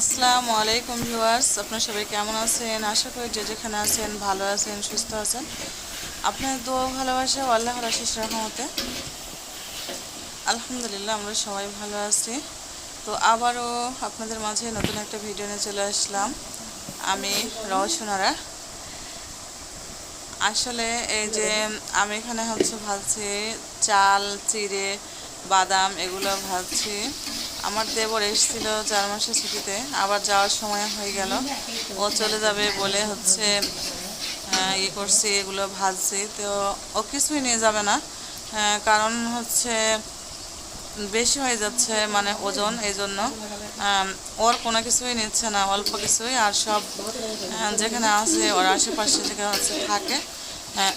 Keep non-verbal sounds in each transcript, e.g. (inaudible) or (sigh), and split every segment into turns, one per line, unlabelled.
আসসালামু আলাইকুম ভিউয়ার্স, আপনারা সবাই কেমন আছেন? আশা করি যে যেখানে আছেন ভালো আছেন, সুস্থ আছেন। আপনাদের দোয়া ভালোবাসা ও আল্লাহর আশিস রহমতে। আলহামদুলিল্লাহ, আমরা সবাই ভালো আছি। তো আবারও আপনাদের মাঝে নতুন একটা ভিডিও নিয়ে চলে আসলাম। আমি রওশনারা আসলে এই যে আমি এখানে হচ্ছে ভাজছি চাল, চিড়ে, বাদাম, এগুলো ভাজছি। আমার দেবর এসেছিল চার মাসের ছুটিতে, আবার যাওয়ার সময় হয়ে গেল। ও চলে যাবে বলে হচ্ছে ইয়ে করছি, এগুলো ভাজছি। তো ও কিছুই নিয়ে যাবে না কারণ হচ্ছে বেশি হয়ে যাচ্ছে মানে ওজন এই জন্য ওর কোনো কিছুই নিচ্ছে না, অল্প কিছুই। আর সব যেখানে আছে, ওর আশেপাশে যেখানে হচ্ছে থাকে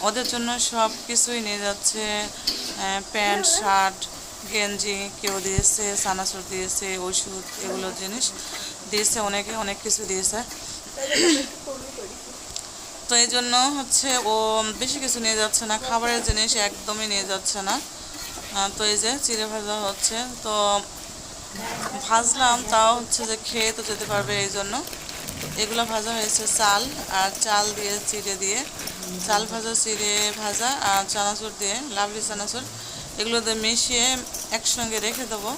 ওদের জন্য সব কিছুই নিয়ে যাচ্ছে প্যান্ট, শার্ট গেঞ্জি, কেউ দিয়েছে, সানাসুর দিয়েছে, ওষুধ, এগুলো জিনিস দিয়েছে, অনেকে অনেক কিছু দিয়েছে। তো এই জন্য হচ্ছে ও বেশি কিছু নিয়ে যাচ্ছে না, খাবারের জিনিস একদমই নিয়ে যাচ্ছে না। তো এই যে চিড়ে ভাজা হচ্ছে, তো ভাজলাম, তাও হচ্ছে যে খেয়ে তো যেতে পারবে এই জন্য। এগুলো ভাজা হয়েছে চাল, আর চাল দিয়ে, চিড়ে দিয়ে। চাল ভাজা, চিড়ে ভাজা, আর চানাচুর দিয়ে লাভলি চানাচুর। এগুলো দিয়ে মিশিয়ে একসঙ্গে রেখে দেবো।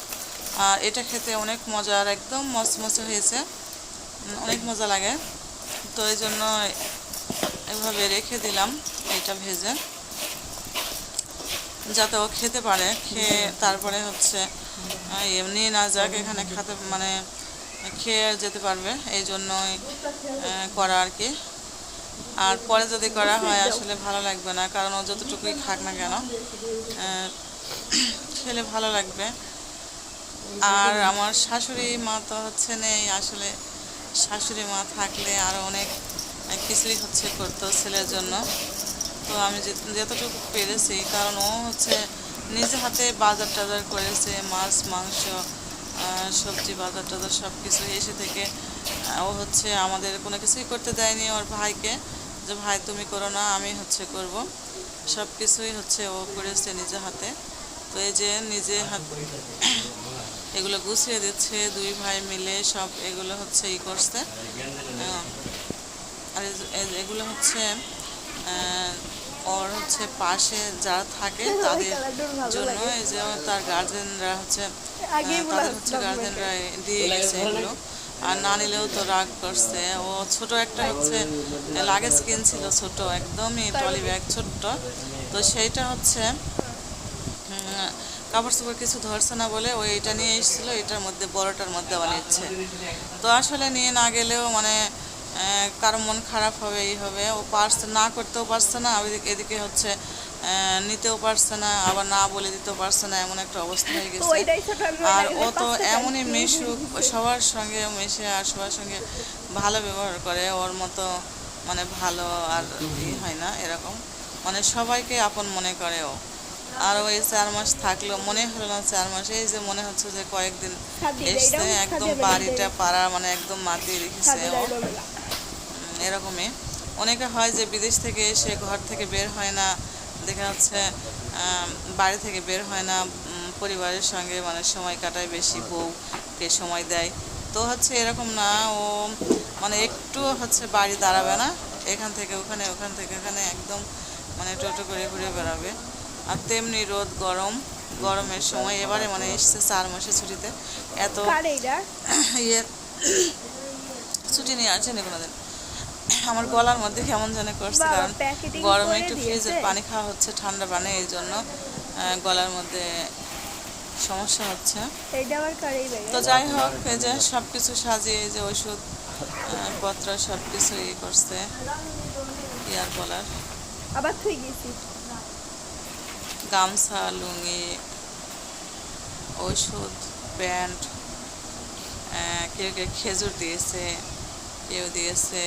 আর এটা খেতে অনেক মজার একদম মচমচে হয়েছে। অনেক মজা লাগে। তো এই জন্য এভাবে রেখে দিলাম এটা ভেজে। যাতে ও খেতে পারে। খেয়ে তারপরে হচ্ছে এমনি না যাক, এখানে খাতে মানে খেয়ে যেতে পারবে। এই জন্যই করা আর কি। আর পরে যদি করা হয়, আসলে ভালো লাগবে না, কারণ ও যতটুকুই খাক না কেন খেলে ভালো লাগবে। আর আমার শাশুড়ি মা তো হচ্ছে নেই, আসলে শাশুড়ি মা থাকলে আরও অনেক কিছুই হচ্ছে করতো ছেলের জন্য। তো আমি যতটুকু পেরেছি, কারণ ও হচ্ছে নিজে হাতে বাজার টাজার করেছে, মাছ, মাংস সবজি বাজার টাজার সব কিছু এসে থেকে ও হচ্ছে আমাদের কোনো কিছুই করতে দেয়নি ওর ভাইকে। যে ভাই তুমি করো না আমি হচ্ছে করব। সব কিছুই হচ্ছে ও করেছে নিজে হাতে। তো এই যে নিজে হাত (coughs) এগুলো গুছিয়ে দিচ্ছে দুই ভাই মিলে সব এগুলো হচ্ছে ই করছে। আর এই- এই- এগুলো হচ্ছে ওর হচ্ছে পাশে যারা থাকে (laughs) তাদের জন্য এই যে তার গার্জেনরা হচ্ছে তাদের হচ্ছে গার্জেনরা দিয়ে গেছে এগুলো। আর না নিলেও তো রাগ করছে। ও ছোট একটা হচ্ছে লাগেজ কিনছিল ছোট, একদমই ট্রলি ব্যাগ ছোট্ট। তো সেইটা হচ্ছে কাপড় চোপড় কিছু ধরছে না বলে ও এটা নিয়ে এসেছিল, এটার মধ্যে, বড়টার মধ্যে বানিয়েছে। তো আসলে নিয়ে না গেলেও মানে কারও মন খারাপ হবে, এই হবে। ও পারছে, না করতেও পারছে না। এদিকে হচ্ছে নিতেও পারছে না আবার না বলে দিতেও পারছে না এমন একটা অবস্থা হয়ে গেছে। আর ও তো এমনই মিশুক সবার সঙ্গে মিশে আর সবার সঙ্গে ভালো ব্যবহার করে ওর মতো মানে ভালো আর ই হয় না এরকম। মানে সবাইকে আপন মনে করে ও। আর ওই চার মাস থাকল মনে হলো না চার মাস এই যে মনে হচ্ছে যে কয়েকদিন এসছে একদম বাড়িটা পাড়া মানে একদম মাতিয়ে রেখেছে ও। এরকমই। অনেকে হয় যে বিদেশ থেকে এসে ঘর থেকে বের হয় না দেখা যাচ্ছে বাড়ি থেকে বের হয় না পরিবারের সঙ্গে মানে সময় কাটায় বেশি বউকে সময় দেয়। তো হচ্ছে এরকম না ও মানে একটু হচ্ছে বাড়ি দাঁড়াবে না এখান থেকে ওখানে ওখান থেকে এখানে একদম মানে টোটো করে ঘুরে বেড়াবে। আর তেমনি রোদ গরম গরমের সময় এবারে মানে এসছে চার মাসের ছুটিতে। এত ইয়ে ছুটি নিয়ে আসেনি কোনোদিন। আমার গলার মধ্যে কেমন যেন করছে কারণ গরমে একটু ফ্রিজের পানি খাওয়া হচ্ছে ঠান্ডা পানি এই জন্য গলার মধ্যে সমস্যা হচ্ছে? তো যাই হোক এই যে সব কিছু সাজিয়ে এই যে ওষুধ পত্র সব কিছু ই করছে ইয়ার বলার।
আবার থুই গেছি।
গামছা লুঙ্গি ওষুধ প্যান্ট কেউ কেউ খেজুর দিয়েছে কেউ দিয়েছে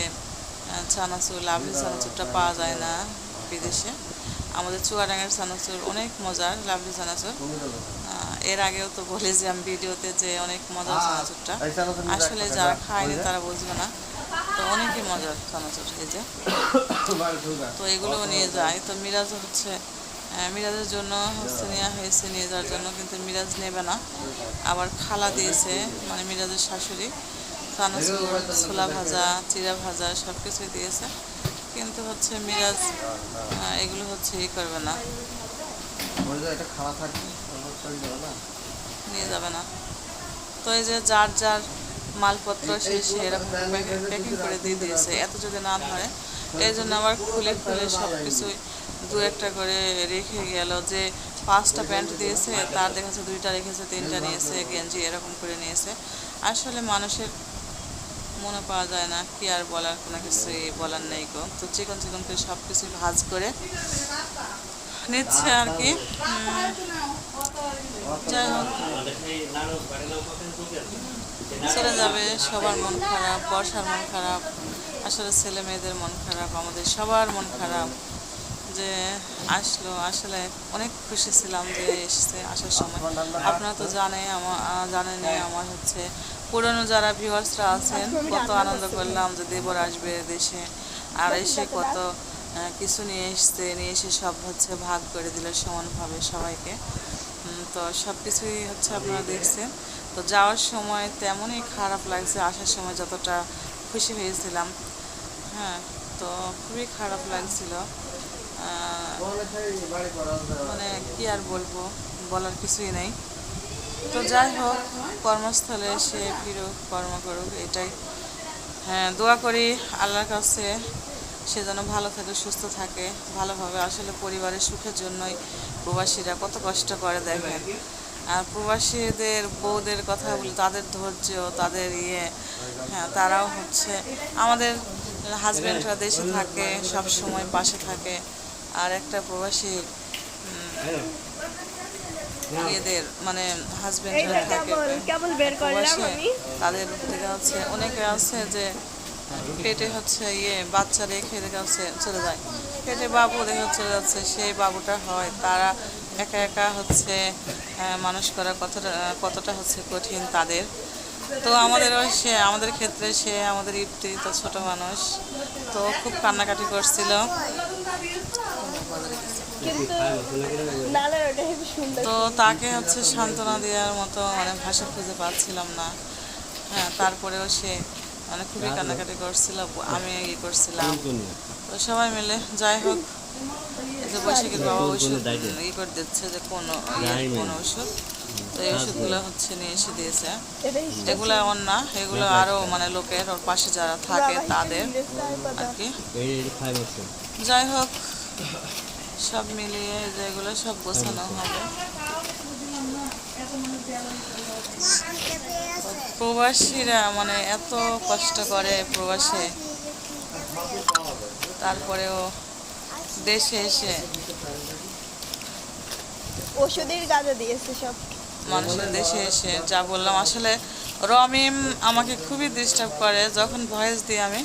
আহ, চানাচুর লাভলি ছানাচুরটা পাওয়া যায় না বিদেশে। আমাদের চুয়াডাঙ্গার ছানাচুর অনেক মজার লাভলি ছানাচুর। এর আগেও তো বলি যে আমি ভিডিওতে যে অনেক মজার ছানাচুরটা। আসলে যারা খায়নি তারা বুঝবে না। তো অনেকই মজার ছানাচুর এই যে। তো এগুলো নিয়ে যায়। তো মিরাজ হচ্ছে মিরাজের জন্য হচ্ছে নেওয়া হয়েছে নিয়ে যাওয়ার জন্য কিন্তু মিরাজ নেবে না। আবার খালা দিয়েছে মানে মিরাজের শাশুড়ি। চানাচুর ছোলা ভাজা চিরা ভাজা সব কিছুই দিয়েছে। কিন্তু হচ্ছে মিরাজ এগুলো হচ্ছে ই করবে না। নিয়ে যাবে না। তো এই যে যার যার মালপত্র সে সে এরকম প্যাকিং করে দিয়ে দিয়েছে। এত যদি না ধরে এই জন্য আবার খুলে খুলে সব কিছুই দু একটা করে রেখে গেল যে পাঁচটা প্যান্ট দিয়েছে তার দেখাচ্ছে দুইটা রেখেছে তিনটা নিয়েছে গেঞ্জি এরকম করে নিয়েছে। আসলে মানুষের মনে পাওয়া যায় না, কি আর বলার, কোনো কিছু বলার নেই গো। তো চিকন চিকন করে সব কিছু ভাজ করে নিচ্ছে আর কি। যাই হোক। চলে যাবে, সবার মন খারাপ, বর্ষার মন খারাপ, আসলে ছেলে মেয়েদের মন খারাপ, আমাদের সবার মন খারাপ। যে আসলো, আসলে অনেক খুশি ছিলাম যে এসেছে আসার সময়। আপনারা তো জানে আমার জানেনি আমার হচ্ছে পুরনো যারা ভিউয়ার্সরা আছেন কত আনন্দ করলাম যে দেবর আসবে দেশে। আর এসে কত কিছু নিয়ে এসছে নিয়ে এসে সব হচ্ছে ভাগ করে দিল সমানভাবে সবাইকে। তো সব কিছুই হচ্ছে আপনারা দেখছেন। তো যাওয়ার সময় তেমনই খারাপ লাগছে আসার সময় যতটা খুশি হয়েছিলাম। হ্যাঁ তো খুবই খারাপ লাগছিল। মানে কি আর বলব বলার কিছুই নেই। তো যাই হোক, কর্মস্থলে এসে ফিরুক কর্ম করুক, এটাই। হ্যাঁ দোয়া করি আল্লাহর কাছে সে যেন ভালো থাকে, সুস্থ থাকে, ভালোভাবে আসলে পরিবারের সুখের জন্যই প্রবাসীরা কত কষ্ট করে দেখেন। আর প্রবাসীদের, বউদের কথা বলি, তাদের ধৈর্য, তাদের ইয়ে হ্যাঁ তারাও হচ্ছে আমাদের হাজব্যান্ডরা দেশে থাকে সব সময় পাশে থাকে। আর একটা প্রবাসী উম, ইয়েদের মানে
এই
হাজব্যান্ডরা থাকে
কেবল কেবল বের করলাম আমি।
তাদের থেকে হচ্ছে অনেকে আছে যে পেটে হচ্ছে ইয়ে বাচ্চা রেখে দেখা হচ্ছে চলে যায়। পেটে বাবু দেখা চলে যাচ্ছে সেই বাবুটা হয় তারা একা একা হচ্ছে আহ, মানুষ করা কতটা কতটা হচ্ছে কঠিন তাদের। তো আমাদের ওই সে আমাদের ক্ষেত্রে সে আমাদের ইফতি তো ছোট মানুষ তো খুব কান্নাকাটি করছিল।
কিন্তু নালের ওটা হেবি সুন্দর।
তো তাকে হচ্ছে সান্ত্বনা দেওয়ার মতো মানে ভাষা খুঁজে পাচ্ছিলাম না। হ্যাঁ তারপরেও সে মানে খুবই কান্নাকাটি করছিল আমি ইয়ে করছিলাম। তো সবাই মিলে যাই হোক এই যে বৈশাখীর বাবা ওষুধ ই করে দিচ্ছে যে কোনো কোনো ওষুধ। তো এই ওষুধগুলো হচ্ছে নিয়ে এসে দিয়েছে। এগুলো এমন না এগুলো আরও মানে লোকের ওর পাশে যারা থাকে তাদের আর কি। যাই হোক সব মিলিয়ে যেগুলো সব গোছানো হবে। প্রবাসীরা মানে এত কষ্ট করে প্রবাসে। তারপরেও দেশে এসে
ওষুধের গাঁজা দিয়েছে সব।
মানুষের দেশে এসে যা বললাম আসলে রমিম আমাকে খুবই ডিস্টার্ব করে যখন ভয়েস দিই আমি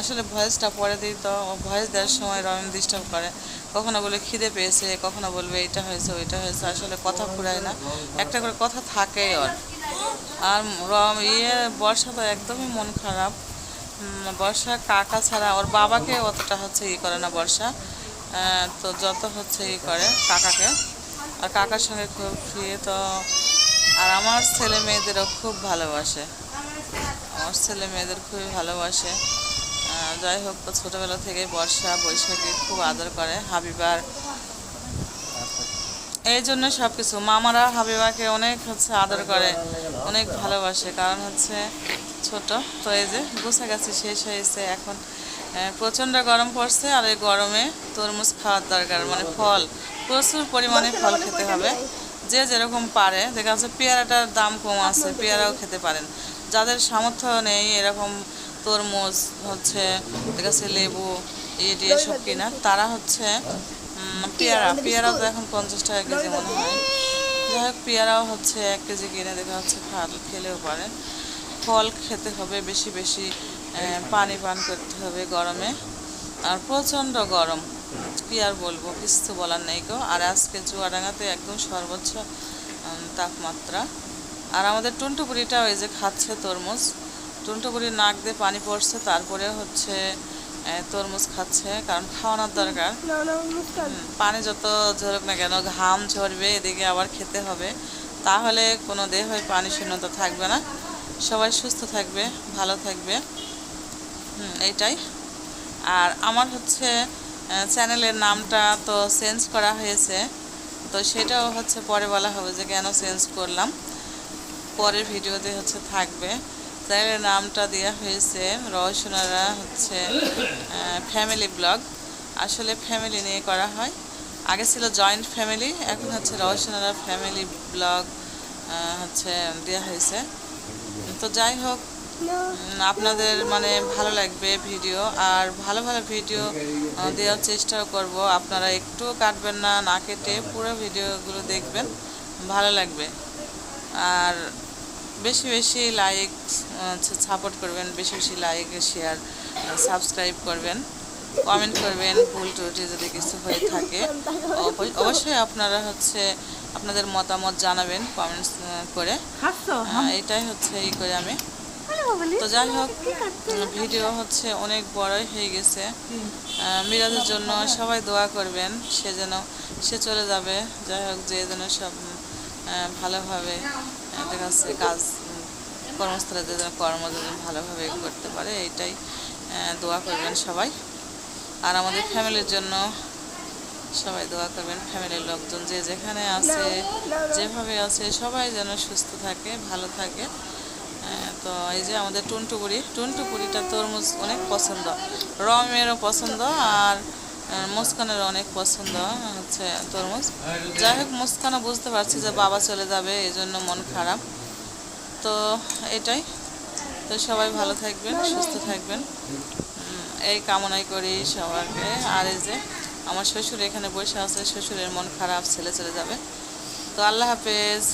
আসলে ভয়েসটা পরে দিই তো ভয়েস দেওয়ার সময় রমিম ডিস্টার্ব করে। কখনো বলে খিদে পেয়েছে, কখনো বলবে এটা হয়েছে, ওইটা হয়েছে, আসলে কথা ফুরায় না। একটা করে কথা থাকেই ওর। আর রম ইয়ে বর্ষা তো একদমই মন খারাপ। বর্ষা কাকা ছাড়া ওর বাবাকে অতটা হচ্ছে ই করে না বর্ষা। তো যত হচ্ছে ই করে কাকাকে। আর কাকার সঙ্গে খুব ফ্রি তো, আর আমার ছেলে মেয়েদেরও খুব ভালোবাসে। আমার ছেলে মেয়েদের খুবই ভালোবাসে। যাই হোক, তো ছোটোবেলা থেকে বর্ষা, বৈশাখী খুব আদর করে হাবিবার। এই জন্য সব কিছু মামারা হাবিবাকে অনেক হচ্ছে আদর করে, অনেক ভালোবাসে। কারণ হচ্ছে ছোট, তো এই যে গোছা গাছি শেষ হয়েছে। এখন প্রচণ্ড গরম পড়ছে আর এই গরমে তরমুজ খাওয়ার দরকার মানে ফল। প্রচুর পরিমাণে ফল খেতে হবে। যে যেরকম পারে, দেখা যাচ্ছে পেয়ারাটার দাম কম আছে, পেয়ারাও খেতে পারেন। যাদের সামর্থ্য নেই এরকম তরমুজ, হচ্ছে যাচ্ছে লেবু ইয়ে দিয়ে সব কিনা, তারা হচ্ছে পেয়ারা পেয়ারাও তো এখন পঞ্চাশ টাকা কেজি মনে হয়। যাই হোক, পেয়ারাও হচ্ছে এক কেজি কিনে দেখা হচ্ছে খেলেও পারেন ফল খেতে হবে বেশি বেশি পানি পান করতে হবে গরমে। আর প্রচণ্ড গরম, কি আর বলব, কিছু বলার নেই কেউ আর আজকে চুয়াডাঙ্গাতে একদম সর্বোচ্চ তাপমাত্রা। আর আমাদের টুনটুপুরিটা ওই যে খাচ্ছে তরমুজ। টুনটুপুরির নাক দিয়ে পানি পড়ছে তারপরে হচ্ছে তরমুজ খাচ্ছে কারণ খাওয়ানোর দরকার। পানি যত ঝরুক না কেন ঘাম ঝরবে এদিকে আবার খেতে হবে। তাহলে কোনো দেহে পানি শূন্যতা থাকবে না। সবাই সুস্থ থাকবে ভালো থাকবে। হুম, এইটাই। আর আমার হচ্ছে চ্যানেলের নামটা তো চেঞ্জ করা হয়েছে। তো সেটাও হচ্ছে পরে বলা হবে যে কেন চেঞ্জ করলাম। পরের ভিডিওতে হচ্ছে থাকবে। চ্যানেলের নামটা দেওয়া হয়েছে, রওশনারা হচ্ছে ফ্যামিলি ব্লগ আসলে ফ্যামিলি নিয়ে করা হয়। আগে ছিল জয়েন্ট ফ্যামিলি এখন হচ্ছে রওশনারা ফ্যামিলি ব্লগ হচ্ছে দেওয়া হয়েছে। তো যাই হোক আপনাদের মানে ভালো লাগবে ভিডিও আর ভালো ভালো ভিডিও দেওয়ার চেষ্টাও করব। আপনারা একটু কাটবেন না না কেটে পুরো ভিডিওগুলো দেখবেন, ভালো লাগবে। আর বেশি বেশি লাইক সাপোর্ট করবেন বেশি বেশি লাইক শেয়ার সাবস্ক্রাইব করবেন কমেন্ট করবেন ভুল ত্রুটি যদি কিছু হয়ে থাকে অবশ্যই আপনারা হচ্ছে আপনাদের মতামত জানাবেন কমেন্টস করে। হ্যাঁ, এটাই হচ্ছে এই করে আমি। তো যাই হোক ভিডিও হচ্ছে অনেক বড়ই হয়ে গেছে। মিরাজের জন্য সবাই দোয়া করবেন সে যেন সে চলে যাবে। যাই হোক যে যেন সব ভালোভাবে দেখা যাচ্ছে কাজ কর্মস্থলে যেন কর্ম যেন ভালোভাবে করতে পারে এইটাই আহ, দোয়া করবেন সবাই। আর আমাদের ফ্যামিলির জন্য সবাই দোয়া করবেন ফ্যামিলির লোকজন যে যেখানে আছে যেভাবে আছে সবাই যেন সুস্থ থাকে ভালো থাকে। তো এই যে আমাদের টুনটুপুরি টুনটুপুরিটা তরমুজ অনেক পছন্দ রমেরও পছন্দ আর আহ, মুস্কানেরও অনেক পছন্দ হচ্ছে তরমুজ। যাই হোক মুস্কানও বুঝতে পারছি যে বাবা চলে যাবে এই জন্য মন খারাপ। তো এটাই। তো সবাই ভালো থাকবেন সুস্থ থাকবেন। এই কামনাই করি সবাইকে। আর এই যে আমার শ্বশুর এখানে বসে আছে শ্বশুরের মন খারাপ ছেলে চলে যাবে। তো আল্লাহ হাফেজ।